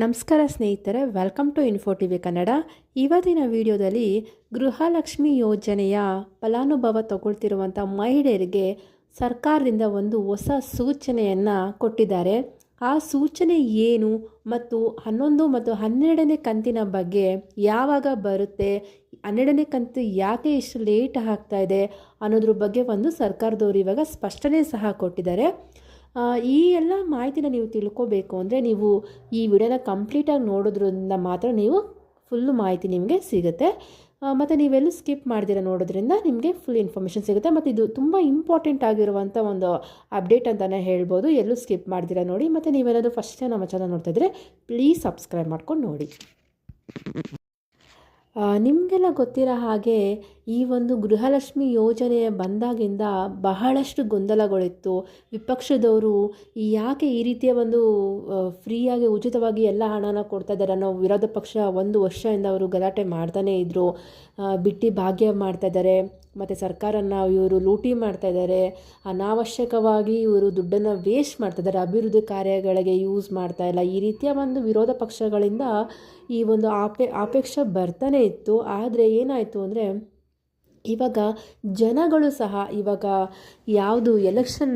ನಮಸ್ಕಾರ ಸ್ನೇಹಿತರೆ welcome to info T V Kannada ಇವತ್ತಿನ ವಿಡಿಯೋದಲ್ಲಿ ಗೃಹಲಕ್ಷ್ಮಿ ಯೋಜನೆಯ ಫಲಾನುಭವ ತಗೊಳ್ತಿರುವಂಥ ಮಹಿಳೆಯರಿಗೆ ಸರ್ಕಾರದಿಂದ ಒಂದು ಹೊಸ ಸೂಚನೆಯನ್ನು ಕೊಟ್ಟಿದ್ದಾರೆ. ಆ ಸೂಚನೆ ಏನು ಮತ್ತು ಹನ್ನೊಂದು ಮತ್ತು ಹನ್ನೆರಡನೇ ಕಂತಿನ ಬಗ್ಗೆ ಯಾವಾಗ ಬರುತ್ತೆ, ಹನ್ನೆರಡನೇ ಕಂತು ಯಾಕೆ ಇಷ್ಟು ಲೇಟ್ ಆಗ್ತಾ ಇದೆ ಅನ್ನೋದ್ರ ಬಗ್ಗೆ ಒಂದು ಸರ್ಕಾರದವರು ಇವಾಗ ಸ್ಪಷ್ಟನೆ ಸಹ ಕೊಟ್ಟಿದ್ದಾರೆ. ಈ ಎಲ್ಲ ಮಾಹಿತಿನ ನೀವು ತಿಳ್ಕೋಬೇಕು ಅಂದರೆ ನೀವು ಈ ವಿಡಿಯೋನ ಕಂಪ್ಲೀಟಾಗಿ ನೋಡೋದ್ರಿಂದ ಮಾತ್ರ ನೀವು ಫುಲ್ಲು ಮಾಹಿತಿ ನಿಮಗೆ ಸಿಗುತ್ತೆ. ಮತ್ತು ನೀವೆಲ್ಲೂ ಸ್ಕಿಪ್ ಮಾಡಿದಿರ ನೋಡೋದ್ರಿಂದ ನಿಮಗೆ ಫುಲ್ ಇನ್ಫಾರ್ಮೇಷನ್ ಸಿಗುತ್ತೆ. ಮತ್ತು ಇದು ತುಂಬ ಇಂಪಾರ್ಟೆಂಟ್ ಆಗಿರುವಂಥ ಒಂದು ಅಪ್ಡೇಟ್ ಅಂತಲೇ ಹೇಳ್ಬೋದು. ಎಲ್ಲೂ ಸ್ಕಿಪ್ ಮಾಡಿದಿರ ನೋಡಿ. ಮತ್ತು ನೀವೇನಾದರೂ ಫಸ್ಟ್ ನಮ್ಮ ಚಾನಲ್ ನೋಡ್ತಾ ಇದ್ದರೆ ಪ್ಲೀಸ್ ಸಬ್ಸ್ಕ್ರೈಬ್ ಮಾಡ್ಕೊಂಡು ನೋಡಿ. ನಿಮಗೆಲ್ಲ ಗೊತ್ತಿರೋ ಹಾಗೆ ಈ ಒಂದು ಗೃಹಲಕ್ಷ್ಮಿ ಯೋಜನೆ ಬಂದಾಗಿಂದ ಬಹಳಷ್ಟು ಗೊಂದಲಗಳಿತ್ತು. ವಿಪಕ್ಷದವರು ಯಾಕೆ ಈ ರೀತಿಯ ಒಂದು ಫ್ರೀಯಾಗಿ ಉಚಿತವಾಗಿ ಎಲ್ಲ ಹಣನ ಕೊಡ್ತಾ ಇದ್ದಾರೆ ಅನ್ನೋ ವಿರೋಧ ಪಕ್ಷ ಒಂದು ವರ್ಷದಿಂದ ಅವರು ಗಲಾಟೆ ಮಾಡ್ತಾನೇ ಇದ್ದರು ಬಿಟ್ಟು ಭಾಗ್ಯ ಮಾಡ್ತಾ ಇದ್ದಾರೆ. ಮತ್ತು ಸರ್ಕಾರನ ಇವರು ಲೂಟಿ ಮಾಡ್ತಾ ಇದ್ದಾರೆ. ಅನಾವಶ್ಯಕವಾಗಿ ಇವರು ದುಡ್ಡನ್ನು ವೇಸ್ಟ್ ಮಾಡ್ತಾ ಇದ್ದಾರೆ. ಅಭಿವೃದ್ಧಿ ಕಾರ್ಯಗಳಿಗೆ ಯೂಸ್ ಮಾಡ್ತಾ ಇಲ್ಲ. ಈ ರೀತಿಯ ಒಂದು ವಿರೋಧ ಪಕ್ಷಗಳಿಂದ ಈ ಒಂದು ಆಪೆ, ಆಪೇಕ್ಷೆ ಬರ್ತಾನೆ ಇತ್ತು. ಆದರೆ ಏನಾಯಿತು ಅಂದರೆ, ಇವಾಗ ಜನಗಳು ಸಹ ಇವಾಗ ಯಾವುದು ಎಲೆಕ್ಷನ್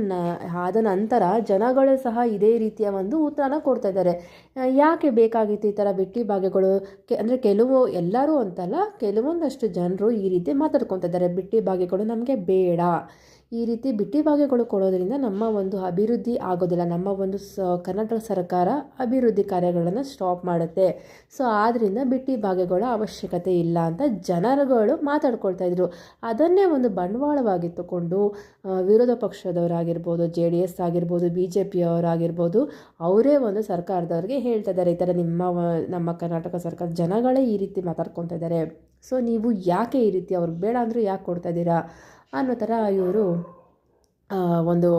ಆದ ನಂತರ ಜನಗಳು ಸಹ ಇದೇ ರೀತಿಯ ಒಂದು ಉತ್ತರನ ಕೊಡ್ತಾ ಇದ್ದಾರೆ. ಯಾಕೆ ಬೇಕಾಗಿತ್ತು ಈ ಥರ ಬಿಟ್ಟಿ ಭಾಗ್ಯಗಳು? ಕೆ, ಅಂದರೆ ಕೆಲವು ಎಲ್ಲರೂ ಅಂತಲ್ಲ, ಕೆಲವೊಂದಷ್ಟು ಜನರು ಈ ರೀತಿ ಮಾತಾಡ್ಕೊತಿದ್ದಾರೆ. ಬಿಟ್ಟಿ ಭಾಗ್ಯಗಳು ನಮಗೆ ಬೇಡ. ಈ ರೀತಿ ಬಿಟ್ಟಿ ಭಾಗ್ಯಗಳು ಕೊಡೋದ್ರಿಂದ ನಮ್ಮ ಒಂದು ಅಭಿವೃದ್ಧಿ ಆಗೋದಿಲ್ಲ. ನಮ್ಮ ಒಂದು ಸ, ಕರ್ನಾಟಕ ಸರ್ಕಾರ ಅಭಿವೃದ್ಧಿ ಕಾರ್ಯಗಳನ್ನು ಸ್ಟಾಪ್ ಮಾಡುತ್ತೆ. ಸೊ ಆದ್ದರಿಂದ ಬಿಟ್ಟಿ ಭಾಗ್ಯಗಳ ಅವಶ್ಯಕತೆ ಇಲ್ಲ ಅಂತ ಜನರುಗಳು ಮಾತಾಡ್ಕೊಳ್ತಾ ಇದ್ರು. ಅದನ್ನೇ ಒಂದು ಬಂಡವಾಳವಾಗಿ ತಗೊಂಡು ವಿರೋಧ ಪಕ್ಷದವರಾಗಿರ್ಬೋದು, ಜೆ ಡಿ ಎಸ್ ಆಗಿರ್ಬೋದು, ಬಿ ಜೆ ಪಿಯವರಾಗಿರ್ಬೋದು, ಅವರೇ ಒಂದು ಸರ್ಕಾರದವ್ರಿಗೆ ಹೇಳ್ತಾ ಇದ್ದಾರೆ ಈ ಥರ ನಿಮ್ಮ, ನಮ್ಮ ಕರ್ನಾಟಕ ಸರ್ಕಾರ, ಜನಗಳೇ ಈ ರೀತಿ ಮಾತಾಡ್ಕೊತಾ ಇದ್ದಾರೆ. ಸೊ ನೀವು ಯಾಕೆ ಈ ರೀತಿ ಅವ್ರಿಗೆ ಬೇಡ ಅಂದರೂ ಯಾಕೆ ಕೊಡ್ತಾ ಇದ್ದೀರಾ ಅನ್ನೋ ಥರ ಇವರು ಒಂದು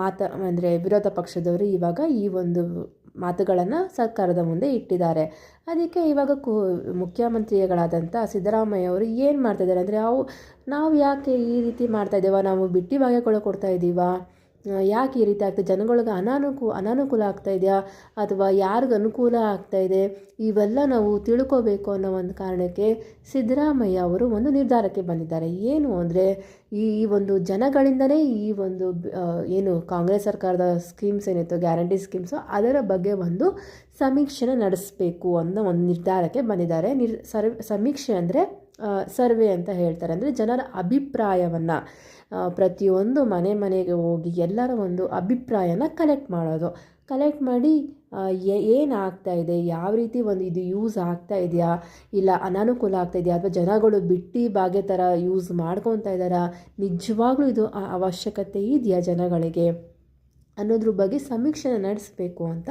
ಮಾತ, ಅಂದರೆ ವಿರೋಧ ಪಕ್ಷದವರು ಇವಾಗ ಈ ಒಂದು ಮಾತುಗಳನ್ನು ಸರ್ಕಾರದ ಮುಂದೆ ಇಟ್ಟಿದ್ದಾರೆ. ಅದಕ್ಕೆ ಇವಾಗ ಕು, ಮುಖ್ಯಮಂತ್ರಿಗಳಾದಂಥ ಸಿದ್ದರಾಮಯ್ಯ ಅವರು ಏನು ಮಾಡ್ತಾಯಿದ್ದಾರೆ ಅಂದರೆ ಅವು, ನಾವು ಯಾಕೆ ಈ ರೀತಿ ಮಾಡ್ತಾ ಇದ್ದೇವ, ನಾವು ಬಿಟ್ಟಿ ಭಾಗ್ಯಗಳು ಕೊಡ್ತಾ ಇದ್ದೀವಾ? ಯಾಕೆ ಈ ರೀತಿ ಆಗ್ತದೆ ಜನಗಳಿಗೆ ಅನಾನುಕೂ, ಅನಾನುಕೂಲ ಆಗ್ತಾ ಇದೆಯಾ? ಅಥವಾ ಯಾರಿಗೆ ಅನುಕೂಲ ಆಗ್ತಾ ಇದೆ? ಇವೆಲ್ಲ ನಾವು ತಿಳ್ಕೋಬೇಕು ಅನ್ನೋ ಒಂದು ಕಾರಣಕ್ಕೆ ಸಿದ್ದರಾಮಯ್ಯ ಅವರು ಒಂದು ನಿರ್ಧಾರಕ್ಕೆ ಬಂದಿದ್ದಾರೆ. ಏನು ಅಂದರೆ, ಈ ಒಂದು ಜನಗಳಿಂದಲೇ ಈ ಒಂದು ಏನು ಕಾಂಗ್ರೆಸ್ ಸರ್ಕಾರದ ಸ್ಕೀಮ್ಸ್ ಏನಿತ್ತು, ಗ್ಯಾರಂಟಿ ಸ್ಕೀಮ್ಸು, ಅದರ ಬಗ್ಗೆ ಒಂದು ಸಮೀಕ್ಷೆನ ನಡೆಸಬೇಕು ಅನ್ನೋ ಒಂದು ನಿರ್ಧಾರಕ್ಕೆ ಬಂದಿದ್ದಾರೆ. ನಿರ್, ಸರ್ವ್, ಸಮೀಕ್ಷೆ ಅಂದರೆ ಸರ್ವೆ ಅಂತ ಹೇಳ್ತಾರೆ. ಅಂದರೆ ಜನರ ಅಭಿಪ್ರಾಯವನ್ನು ಪ್ರತಿಯೊಂದು ಮನೆ ಮನೆಗೆ ಹೋಗಿ ಎಲ್ಲರ ಒಂದು ಅಭಿಪ್ರಾಯನ ಕಲೆಕ್ಟ್ ಮಾಡೋದು. ಕಲೆಕ್ಟ್ ಮಾಡಿ ಏನಾಗ್ತಾ ಇದೆ? ಯಾವ ರೀತಿ ಒಂದು ಇದು ಯೂಸ್ ಆಗ್ತಾ ಇದೆಯಾ? ಇಲ್ಲ ಅನಾನುಕೂಲ ಆಗ್ತಾ ಇದೆಯಾ? ಅಥವಾ ಜನಗಳು ಬಿಟ್ಟಿ ಬಾಗೆ ಥರ ಯೂಸ್ ಮಾಡ್ಕೊತಾ ಇದ್ದಾರಾ? ನಿಜವಾಗ್ಲೂ ಇದು ಅವಶ್ಯಕತೆ ಇದೆಯಾ ಜನಗಳಿಗೆ? ಅನ್ನೋದ್ರ ಬಗ್ಗೆ ಸಮೀಕ್ಷೆ ನಡೆಸಬೇಕು ಅಂತ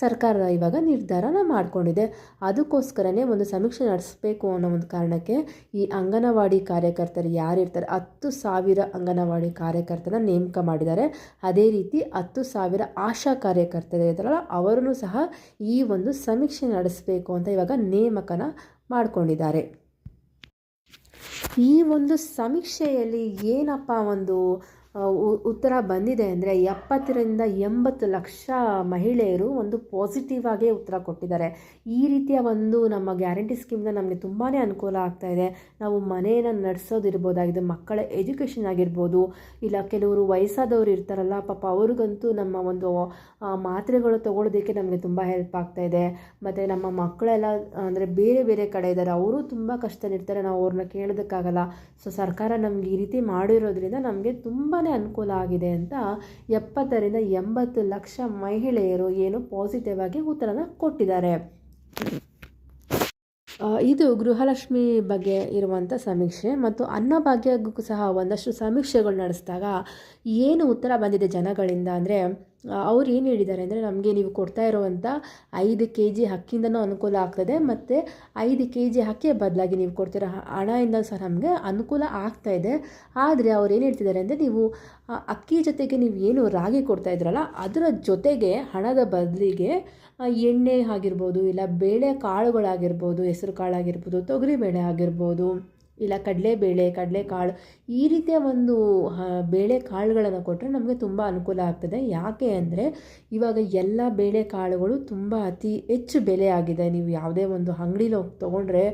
ಸರ್ಕಾರ ಇವಾಗ ನಿರ್ಧಾರನ ಮಾಡಿಕೊಂಡಿದೆ. ಅದಕ್ಕೋಸ್ಕರನೇ ಒಂದು ಸಮೀಕ್ಷೆ ನಡೆಸಬೇಕು ಅನ್ನೋ ಒಂದು ಕಾರಣಕ್ಕೆ ಈ ಅಂಗನವಾಡಿ ಕಾರ್ಯಕರ್ತರು ಯಾರಿರ್ತಾರೆ? ಹತ್ತು ಸಾವಿರ ಅಂಗನವಾಡಿ ಕಾರ್ಯಕರ್ತರನ್ನ ನೇಮಕ ಮಾಡಿದ್ದಾರೆ. ಅದೇ ರೀತಿ ಹತ್ತು ಸಾವಿರ ಆಶಾ ಕಾರ್ಯಕರ್ತರು ಇರ್ತಾರಲ್ಲ, ಅವರನ್ನು ಸಹ ಈ ಒಂದು ಸಮೀಕ್ಷೆ ನಡೆಸಬೇಕು ಅಂತ ಇವಾಗ ನೇಮಕನ ಮಾಡಿಕೊಂಡಿದ್ದಾರೆ. ಈ ಒಂದು ಸಮೀಕ್ಷೆಯಲ್ಲಿ ಏನಪ್ಪ ಒಂದು ಉತ್ತರ ಬಂದಿದೆ ಅಂದರೆ ಎಪ್ಪತ್ತರಿಂದ ಎಂಬತ್ತು ಲಕ್ಷ ಮಹಿಳೆಯರು ಒಂದು ಪಾಸಿಟಿವ್ ಆಗೇ ಉತ್ತರ ಕೊಟ್ಟಿದ್ದಾರೆ. ಈ ರೀತಿಯ ಒಂದು ನಮ್ಮ ಗ್ಯಾರಂಟಿ ಸ್ಕೀಮ್ನ ನಮಗೆ ತುಂಬಾ ಅನುಕೂಲ ಆಗ್ತಾ ಇದೆ. ನಾವು ಮನೆಯನ್ನು ನಡೆಸೋದಿರ್ಬೋದಾಗಿದೆ ಮಕ್ಕಳ ಎಜುಕೇಷನ್ ಆಗಿರ್ಬೋದು, ಇಲ್ಲ ಕೆಲವರು ವಯಸ್ಸಾದವರು ಇರ್ತಾರಲ್ಲ, ಪಾಪ ಅವ್ರಿಗಂತೂ ನಮ್ಮ ಒಂದು ಮಾತ್ರೆಗಳು ತೊಗೊಳೋದಕ್ಕೆ ನಮಗೆ ತುಂಬ ಹೆಲ್ಪ್ ಆಗ್ತಾ ಇದೆ. ಮತ್ತು ನಮ್ಮ ಮಕ್ಕಳೆಲ್ಲ, ಅಂದರೆ ಬೇರೆ ಬೇರೆ ಕಡೆ ಇದ್ದಾರೆ, ಅವರು ತುಂಬ ಕಷ್ಟದಲ್ಲಿರ್ತಾರೆ ನಾವು ಅವ್ರನ್ನ ಕೇಳೋದಕ್ಕಾಗಲ್ಲ. ಸೊ ಸರ್ಕಾರ ನಮಗೆ ಈ ರೀತಿ ಮಾಡಿರೋದ್ರಿಂದ ನಮಗೆ ತುಂಬಾ ಅನುಕೂಲ ಆಗಿದೆ ಅಂತ ಎಪ್ಪತ್ತರಿಂದ ಎಂಬತ್ತು ಲಕ್ಷ ಮಹಿಳೆಯರು ಏನು ಪಾಸಿಟಿವ್ ಆಗಿ ಉತ್ತರನ ಕೊಟ್ಟಿದ್ದಾರೆ. ಇದು ಗೃಹಲಕ್ಷ್ಮಿ ಬಗ್ಗೆ ಇರುವಂಥ ಸಮೀಕ್ಷೆ ಮತ್ತು ಅನ್ನಭಾಗ್ಯಕ್ಕೂ ಸಹ ಒಂದಷ್ಟು ಸಮೀಕ್ಷೆಗಳು ನಡೆಸಿದಾಗ ಏನು ಉತ್ತರ ಬಂದಿದೆ ಜನಗಳಿಂದ ಅಂದರೆ ಅವ್ರು ಏನು ಹೇಳಿದ್ದಾರೆ ಅಂದರೆ, ನಮಗೆ ನೀವು ಕೊಡ್ತಾ ಇರುವಂಥ ಐದು ಕೆ ಜಿ ಅಕ್ಕಿಯಿಂದನೂ ಅನುಕೂಲ ಆಗ್ತದೆ ಮತ್ತು ಐದು ಕೆ ಜಿ ಹಕ್ಕಿಯ ಬದಲಾಗಿ ನೀವು ಕೊಡ್ತಿರೋ ಹಣದಿಂದ ಸಹ ನಮಗೆ ಅನುಕೂಲ ಆಗ್ತಾ ಇದೆ. ಆದರೆ ಅವ್ರು ಏನು ಹೇಳ್ತಿದ್ದಾರೆ ಅಂದರೆ, ನೀವು ಅಕ್ಕಿ ಜೊತೆಗೆ ನೀವು ಏನು ರಾಗಿ ಕೊಡ್ತಾ ಇದ್ರಲ್ಲ, ಅದರ ಜೊತೆಗೆ ಹಣದ ಬದಲಿಗೆ ಎಣ್ಣೆ ಆಗಿರ್ಬೋದು, ಇಲ್ಲ ಬೇಳೆ ಕಾಳುಗಳಾಗಿರ್ಬೋದು, ಹೆಸರು ಕಾಳಾಗಿರ್ಬೋದು, ತೊಗರಿ ಬೇಳೆ ಆಗಿರ್ಬೋದು. ಇಲ್ಲ ಕಡಲೆಬೇಳೆ, ಕಡಲೆಕಾಳು ಈ ರೀತಿಯ ಒಂದು ಬೇಳೆ ಕಾಳುಗಳನ್ನು ಕೊಟ್ಟರೆ ನಮಗೆ ತುಂಬ ಅನುಕೂಲ ಆಗ್ತದೆ. ಯಾಕೆ ಅಂದರೆ ಇವಾಗ ಎಲ್ಲ ಬೇಳೆ ಕಾಳುಗಳು ತುಂಬ ಅತಿ ಹೆಚ್ಚು ಬೆಲೆ ಆಗಿದೆ. ನೀವು ಯಾವುದೇ ಒಂದು ಅಂಗಡಿಲಿ ಹೋಗಿ ತೊಗೊಂಡ್ರೆ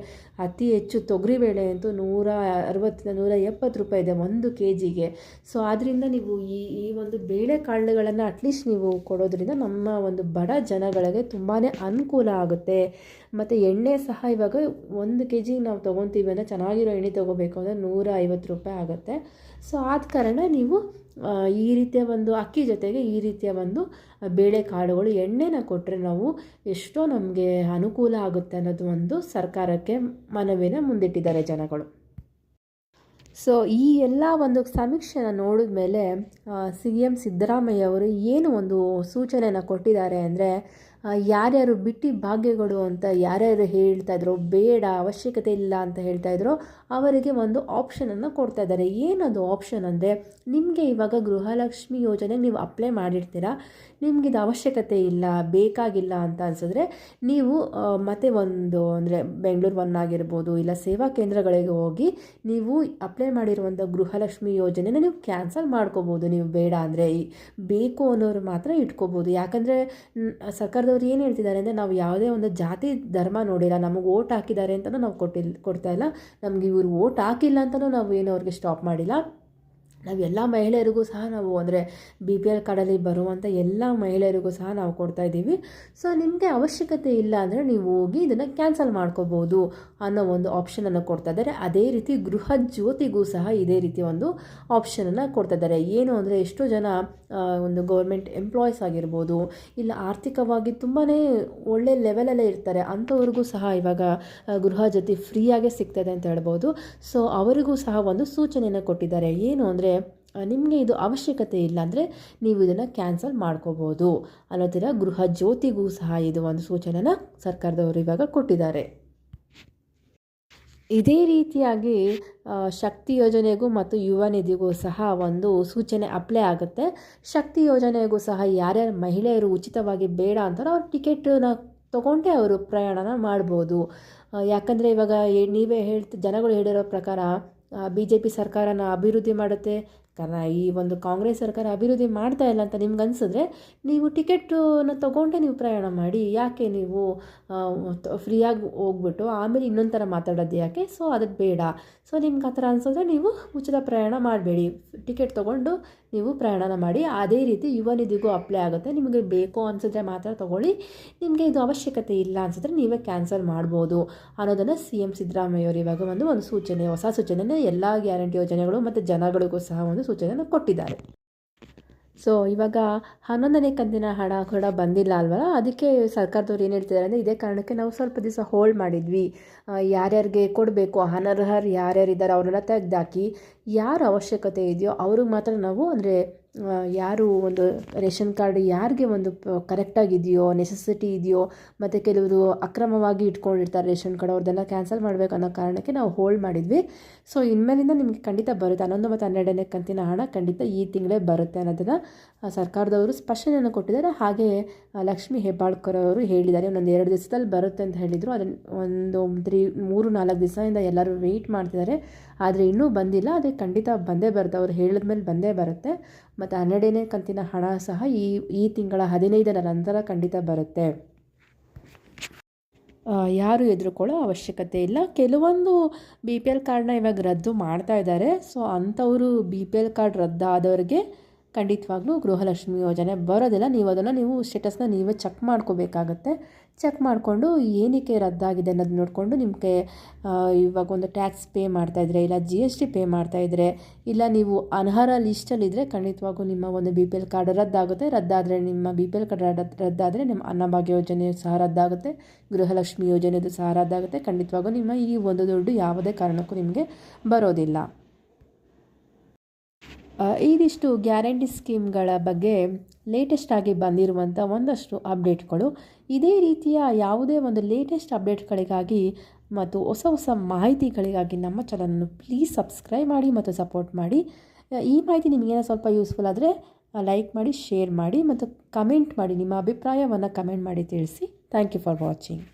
ಅತಿ ಹೆಚ್ಚು ತೊಗರಿಬೇಳೆ ಅಂತೂ ನೂರ ಅರವತ್ತರಿಂದ ನೂರ ಎಪ್ಪತ್ತು ರೂಪಾಯಿ ಇದೆ ಒಂದು ಕೆ ಜಿಗೆ ಸೊ ಆದ್ದರಿಂದ ನೀವು ಈ ಈ ಒಂದು ಬೇಳೆ ಕಾಳುಗಳನ್ನು ಅಟ್ಲೀಸ್ಟ್ ನೀವು ಕೊಡೋದ್ರಿಂದ ನಮ್ಮ ಒಂದು ಬಡ ಜನಗಳಿಗೆ ತುಂಬಾ ಅನುಕೂಲ ಆಗುತ್ತೆ. ಮತ್ತು ಎಣ್ಣೆ ಸಹ ಇವಾಗ ಒಂದು ಕೆ ಜಿಗೆ ನಾವು ತೊಗೊತೀವಿ ಅಂದರೆ ಚೆನ್ನಾಗಿರೋ ಎಣ್ಣೆ ತೊಗೋಬೇಕು ಅಂದರೆ ನೂರ ಐವತ್ತು ರೂಪಾಯಿ ಆಗುತ್ತೆ. ಸೊ ಆದ ಕಾರಣ ನೀವು ಈ ರೀತಿಯ ಒಂದು ಅಕ್ಕಿ ಜೊತೆಗೆ ಈ ರೀತಿಯ ಒಂದು ಬೇಳೆಕಾಳುಗಳು, ಎಣ್ಣೆನ ಕೊಟ್ಟರೆ ನಾವು ಎಷ್ಟೋ ನಮಗೆ ಅನುಕೂಲ ಆಗುತ್ತೆ ಅನ್ನೋದು ಒಂದು ಸರ್ಕಾರಕ್ಕೆ ಮನವಿನ ಮುಂದಿಟ್ಟಿದ್ದಾರೆ ಜನಗಳು. ಸೊ ಈ ಎಲ್ಲ ಒಂದು ಸಮೀಕ್ಷೆನ ನೋಡಿದ ಮೇಲೆ ಸಿ ಎಂ ಸಿದ್ದರಾಮಯ್ಯ ಅವರು ಏನು ಒಂದು ಸೂಚನೆಯನ್ನು ಕೊಟ್ಟಿದ್ದಾರೆ ಅಂದರೆ ಯಾರ್ಯಾರು ಬಿಟ್ಟಿ ಭಾಗ್ಯಗಳು ಅಂತ ಯಾರ್ಯಾರು ಹೇಳ್ತಾ ಇದ್ರು, ಬೇಡ, ಅವಶ್ಯಕತೆ ಇಲ್ಲ ಅಂತ ಹೇಳ್ತಾಯಿದ್ರು ಅವರಿಗೆ ಒಂದು ಆಪ್ಷನನ್ನು ಕೊಡ್ತಾ ಇದ್ದಾರೆ. ಏನದು ಆಪ್ಷನ್ ಅಂದರೆ, ನಿಮಗೆ ಇವಾಗ ಗೃಹಲಕ್ಷ್ಮಿ ಯೋಜನೆ ನೀವು ಅಪ್ಲೈ ಮಾಡಿರ್ತೀರಾ, ನಿಮಗಿದು ಅವಶ್ಯಕತೆ ಇಲ್ಲ, ಬೇಕಾಗಿಲ್ಲ ಅಂತ ಅನಿಸಿದ್ರೆ, ನೀವು ಮತ್ತೆ ಒಂದು ಅಂದರೆ ಬೆಂಗಳೂರು ಒನ್ ಆಗಿರ್ಬೋದು, ಇಲ್ಲ ಸೇವಾ ಕೇಂದ್ರಗಳಿಗೆ ಹೋಗಿ ನೀವು ಅಪ್ಲೈ ಮಾಡಿರುವಂಥ ಗೃಹಲಕ್ಷ್ಮಿ ಯೋಜನೆನ ನೀವು ಕ್ಯಾನ್ಸಲ್ ಮಾಡ್ಕೋಬೋದು. ನೀವು ಬೇಡ ಅಂದರೆ ಬೇಕು ಅನ್ನೋರು ಮಾತ್ರ ಇಟ್ಕೋಬೋದು. ಯಾಕಂದರೆ ಸರ್ಕಾರದವ್ರು ಏನು ಹೇಳ್ತಿದ್ದಾರೆ ಅಂದರೆ ನಾವು ಯಾವುದೇ ಒಂದು ಜಾತಿ, ಧರ್ಮ ನೋಡಿಲ್ಲ, ನಮಗೆ ಓಟ್ ಹಾಕಿದ್ದಾರೆ ಅಂತಲೂ ನಾವು ಕೊಟ್ಟಿಲ್ಲ ಕೊಡ್ತಾ ಇಲ್ಲ. ನಮಗೆ ಇವರು ಓಟ್ ಹಾಕಿಲ್ಲ ಅಂತಲೂ ನಾವು ಏನು ಅವ್ರಿಗೆ ಸ್ಟಾಪ್ ಮಾಡಿಲ್ಲ. ನಾವು ಎಲ್ಲ ಮಹಿಳೆಯರಿಗೂ ಸಹ ನಾವು ಅಂದರೆ ಬಿ ಪಿ ಎಲ್ ಕಾರ್ಡಲ್ಲಿ ಬರುವಂಥ ಎಲ್ಲ ಮಹಿಳೆಯರಿಗೂ ಸಹ ನಾವು ಕೊಡ್ತಾ ಇದ್ದೀವಿ. ಸೊ ನಿಮಗೆ ಅವಶ್ಯಕತೆ ಇಲ್ಲ ಅಂದರೆ ನೀವು ಹೋಗಿ ಇದನ್ನು ಕ್ಯಾನ್ಸಲ್ ಮಾಡ್ಕೋಬೋದು ಅನ್ನೋ ಒಂದು ಆಪ್ಷನನ್ನು ಕೊಡ್ತಾ ಇದ್ದಾರೆ. ಅದೇ ರೀತಿ ಗೃಹ ಜ್ಯೋತಿಗೂ ಸಹ ಇದೇ ರೀತಿ ಒಂದು ಆಪ್ಷನನ್ನು ಕೊಡ್ತಾ ಇದ್ದಾರೆ. ಏನು ಅಂದರೆ ಎಷ್ಟೋ ಜನ ಒಂದು ಗೌರ್ಮೆಂಟ್ ಎಂಪ್ಲಾಯೀಸ್ ಆಗಿರ್ಬೋದು, ಇಲ್ಲ ಆರ್ಥಿಕವಾಗಿ ತುಂಬಾ ಒಳ್ಳೆ ಲೆವೆಲಲ್ಲೇ ಇರ್ತಾರೆ, ಅಂಥವ್ರಿಗೂ ಸಹ ಇವಾಗ ಗೃಹ ಜ್ಯೋತಿ ಫ್ರೀಯಾಗೇ ಸಿಗ್ತದೆ ಅಂತ ಹೇಳ್ಬೋದು. ಸೊ ಅವರಿಗೂ ಸಹ ಒಂದು ಸೂಚನೆಯನ್ನು ಕೊಟ್ಟಿದ್ದಾರೆ. ಏನು ಅಂದರೆ ನಿಮಗೆ ಇದು ಅವಶ್ಯಕತೆ ಇಲ್ಲ ಅಂದರೆ ನೀವು ಇದನ್ನು ಕ್ಯಾನ್ಸಲ್ ಮಾಡ್ಕೋಬೋದು. ಅನ್ನೋ ಗೃಹ ಜ್ಯೋತಿಗೂ ಸಹ ಇದು ಒಂದು ಸೂಚನೆನ ಸರ್ಕಾರದವರು ಇವಾಗ ಕೊಟ್ಟಿದ್ದಾರೆ. ಇದೇ ರೀತಿಯಾಗಿ ಶಕ್ತಿ ಯೋಜನೆಗೂ ಮತ್ತು ಯುವ ನಿಧಿಗೂ ಸಹ ಒಂದು ಸೂಚನೆ ಅಪ್ಲೈ ಆಗುತ್ತೆ. ಶಕ್ತಿ ಯೋಜನೆಗೂ ಸಹ ಯಾರ್ಯಾರು ಮಹಿಳೆಯರು ಉಚಿತವಾಗಿ ಬೇಡ ಅಂತಾರೋ ಅವ್ರು ಟಿಕೆಟನ್ನ ತೊಗೊಂಡೇ ಅವರು ಪ್ರಯಾಣನ ಮಾಡ್ಬೋದು. ಯಾಕಂದರೆ ಇವಾಗ ನೀವೇ ಹೇಳ್ತ, ಜನಗಳು ಹೇಳಿರೋ ಪ್ರಕಾರ ಬಿ ಜೆ ಪಿ ಸರ್ಕಾರನ ಅಭಿವೃದ್ಧಿ ಮಾಡುತ್ತೆ. ಕಾರಣ ಈ ಒಂದು ಕಾಂಗ್ರೆಸ್ ಸರ್ಕಾರ ಅಭಿವೃದ್ಧಿ ಮಾಡ್ತಾ ಇಲ್ಲ ಅಂತ ನಿಮ್ಗೆ ಅನಿಸಿದ್ರೆ ನೀವು ಟಿಕೆಟನ್ನು ತೊಗೊಂಡೇ ನೀವು ಪ್ರಯಾಣ ಮಾಡಿ, ಯಾಕೆ ನೀವು ಫ್ರೀಯಾಗಿ ಹೋಗ್ಬಿಟ್ಟು ಆಮೇಲೆ ಇನ್ನೊಂದು ಥರ ಮಾತಾಡೋದು ಯಾಕೆ? ಸೊ ಅದಕ್ಕೆ ಬೇಡ. ಸೊ ನಿಮ್ಗೆ ಆ ಥರ ಅನಿಸಿದ್ರೆ ನೀವು ಉಚಿತ ಪ್ರಯಾಣ ಮಾಡಬೇಡಿ. ಟಿಕೆಟ್ ತೊಗೊಂಡು ನೀವು ಪ್ರಯಾಣ ಮಾಡಿ, ಅದೇ ರೀತಿ ಯುವ ನಿಧಿಗೂ ಅಪ್ಲೈ ಆಗುತ್ತೆ. ನಿಮಗೆ ಬೇಕು ಅನಿಸಿದ್ರೆ ಮಾತ್ರ ತೊಗೊಳ್ಳಿ. ನಿಮಗೆ ಇದು ಅವಶ್ಯಕತೆ ಇಲ್ಲ ಅನಿಸಿದ್ರೆ ನೀವೇ ಕ್ಯಾನ್ಸಲ್ ಮಾಡ್ಬೋದು ಅನ್ನೋದನ್ನು ಸಿ ಎಂ ಸಿದ್ದರಾಮಯ್ಯವರು ಇವಾಗ ಒಂದು ಒಂದು ಸೂಚನೆ, ಹೊಸ ಸೂಚನೆಯನ್ನು ಎಲ್ಲ ಗ್ಯಾರಂಟಿ ಯೋಜನೆಗಳು ಮತ್ತು ಜನಗಳಿಗೂ ಸಹ ಒಂದು ಸೂಚನೆಯನ್ನು ಕೊಟ್ಟಿದ್ದಾರೆ. ಸೊ ಇವಾಗ ಹನ್ನೊಂದನೇ ಕಂತಿನ ಹಣ ಕೂಡ ಬಂದಿಲ್ಲ ಅಲ್ವಲ್ಲ ಅದಕ್ಕೆ ಸರ್ಕಾರದವ್ರು ಏನು ಹೇಳ್ತಿದ್ದಾರೆ ಅಂದರೆ ಇದೇ ಕಾರಣಕ್ಕೆ ನಾವು ಸ್ವಲ್ಪ ದಿವಸ ಹೋಲ್ಡ್ ಮಾಡಿದ್ವಿ. ಯಾರ್ಯಾರಿಗೆ ಕೊಡಬೇಕು, ಅನರ್ಹರು ಯಾರ್ಯಾರಿದ್ದಾರೆ ಅವ್ರನ್ನೆಲ್ಲ ತೆಗೆದಾಕಿ ಯಾರ ಅವಶ್ಯಕತೆ ಇದೆಯೋ ಅವ್ರಿಗೆ ಮಾತ್ರ ನಾವು ಅಂದರೆ ಯಾರು ಒಂದು ರೇಷನ್ ಕಾರ್ಡ್ ಯಾರಿಗೆ ಒಂದು ಕರೆಕ್ಟಾಗಿದೆಯೋ ನೆಸೆಸಿಟಿ ಇದೆಯೋ, ಮತ್ತು ಕೆಲವರು ಅಕ್ರಮವಾಗಿ ಇಟ್ಕೊಂಡಿರ್ತಾರೆ ರೇಷನ್ ಕಾರ್ಡ್ ಅವ್ರದ್ದೆಲ್ಲ ಕ್ಯಾನ್ಸಲ್ ಮಾಡಬೇಕು ಅನ್ನೋ ಕಾರಣಕ್ಕೆ ನಾವು ಹೋಲ್ಡ್ ಮಾಡಿದ್ವಿ. ಸೊ ಇನ್ಮೇಲಿಂದ ನಿಮಗೆ ಖಂಡಿತ ಬರುತ್ತೆ. ಹನ್ನೊಂದು ಮತ್ತು ಹನ್ನೆರಡನೇ ಕಂತಿನ ಹಣ ಖಂಡಿತ ಈ ತಿಂಗಳೇ ಬರುತ್ತೆ ಅನ್ನೋದನ್ನು ಸರ್ಕಾರದವರು ಸ್ಪಷ್ಟನೆಯನ್ನು ಕೊಟ್ಟಿದ್ದಾರೆ. ಹಾಗೆ ಲಕ್ಷ್ಮೀ ಹೆಬ್ಬಾಳ್ಕರ್ ಅವರು ಹೇಳಿದ್ದಾರೆ. ಒಂದೊಂದು ಎರಡು ದಿವಸದಲ್ಲಿ ಬರುತ್ತೆ ಅಂತ ಹೇಳಿದರು. ಅದನ್ನು ಒಂದು ತ್ರೀ, ಮೂರು, ನಾಲ್ಕು ದಿವಸದಿಂದ ಎಲ್ಲರೂ ವೆಯ್ಟ್ ಮಾಡ್ತಿದ್ದಾರೆ. ಆದರೆ ಇನ್ನೂ ಬಂದಿಲ್ಲ. ಅದೇ ಖಂಡಿತ ಬಂದೇ ಬರುತ್ತೆ. ಅವ್ರು ಹೇಳಿದ ಮೇಲೆ ಬಂದೇ ಬರುತ್ತೆ. ಮತ್ತು ಹನ್ನೆರಡನೇ ಕಂತಿನ ಹಣ ಸಹ ಈ ಈ ತಿಂಗಳ ಹದಿನೈದರ ನಂತರ ಖಂಡಿತ ಬರುತ್ತೆ. ಯಾರು ಎದುರುಕೊಳ್ಳೋ ಅವಶ್ಯಕತೆ ಇಲ್ಲ. ಕೆಲವೊಂದು ಬಿ ಪಿ ಎಲ್ ಕಾರ್ಡ್ನ ಇವಾಗ ರದ್ದು ಮಾಡ್ತಾ ಇದ್ದಾರೆ. ಸೊ ಅಂಥವರು ಬಿ ಪಿ ಎಲ್ ಕಾರ್ಡ್ ರದ್ದಾದವ್ರಿಗೆ ಖಂಡಿತವಾಗ್ಲೂ ಗೃಹಲಕ್ಷ್ಮಿ ಯೋಜನೆ ಬರೋದಿಲ್ಲ. ನೀವು ಅದನ್ನು ನೀವು ಸ್ಟೇಟಸ್ನ ನೀವೇ ಚೆಕ್ ಮಾಡ್ಕೋಬೇಕಾಗತ್ತೆ. ಚೆಕ್ ಮಾಡಿಕೊಂಡು ಏನಕ್ಕೆ ರದ್ದಾಗಿದೆ ಅನ್ನೋದು ನೋಡಿಕೊಂಡು ನಿಮಗೆ ಇವಾಗ ಒಂದು ಟ್ಯಾಕ್ಸ್ ಪೇ ಮಾಡ್ತಾಯಿದ್ರೆ ಇಲ್ಲ ಜಿ ಎಸ್ ಟಿ ಪೇ ಮಾಡ್ತಾಯಿದ್ರೆ ಇಲ್ಲ ನೀವು ಅನರ್ಹ ಲಿಸ್ಟಲ್ಲಿದ್ದರೆ ಖಂಡಿತವಾಗೂ ನಿಮ್ಮ ಒಂದು ಬಿ ಪಿ ಎಲ್ ಕಾರ್ಡ್ ರದ್ದಾಗುತ್ತೆ. ರದ್ದಾದರೆ ನಿಮ್ಮ ಬಿ ಪಿ ಎಲ್ ಕಾರ್ಡ್ ರದ್ದು, ರದ್ದಾದರೆ ನಿಮ್ಮ ಅನ್ನಭಾಗ್ಯ ಯೋಜನೆ ಸಹ ರದ್ದಾಗುತ್ತೆ. ಗೃಹಲಕ್ಷ್ಮಿ ಯೋಜನೆದು ಸಹ ರದ್ದಾಗುತ್ತೆ. ಖಂಡಿತವಾಗೂ ನಿಮ್ಮ ಈ ಒಂದು ದುಡ್ಡು ಯಾವುದೇ ಕಾರಣಕ್ಕೂ ನಿಮಗೆ ಬರೋದಿಲ್ಲ. ಇದಿಷ್ಟು ಗ್ಯಾರಂಟಿ ಸ್ಕೀಮ್ಗಳ ಬಗ್ಗೆ ಲೇಟೆಸ್ಟ್ ಆಗಿ ಬಂದಿರುವಂಥ ಒಂದಷ್ಟು ಅಪ್ಡೇಟ್ಗಳು ಇದೇ ರೀತಿಯ ಯಾವುದೇ ಒಂದು ಲೇಟೆಸ್ಟ್ ಅಪ್ಡೇಟ್ಗಳಿಗಾಗಿ ಮತ್ತು ಹೊಸ ಹೊಸ ಮಾಹಿತಿಗಳಿಗಾಗಿ ನಮ್ಮ ಚಾನಲನ್ನು ಪ್ಲೀಸ್ ಸಬ್ಸ್ಕ್ರೈಬ್ ಮಾಡಿ ಮತ್ತು ಸಪೋರ್ಟ್ ಮಾಡಿ. ಈ ಮಾಹಿತಿ ನಿಮಗೇನೋ ಸ್ವಲ್ಪ ಯೂಸ್ಫುಲ್ ಆದರೆ ಲೈಕ್ ಮಾಡಿ ಶೇರ್ ಮಾಡಿ ಮತ್ತು ಕಮೆಂಟ್ ಮಾಡಿ ನಿಮ್ಮ ಅಭಿಪ್ರಾಯವನ್ನು ಕಮೆಂಟ್ ಮಾಡಿ ತಿಳಿಸಿ. Thank you for watching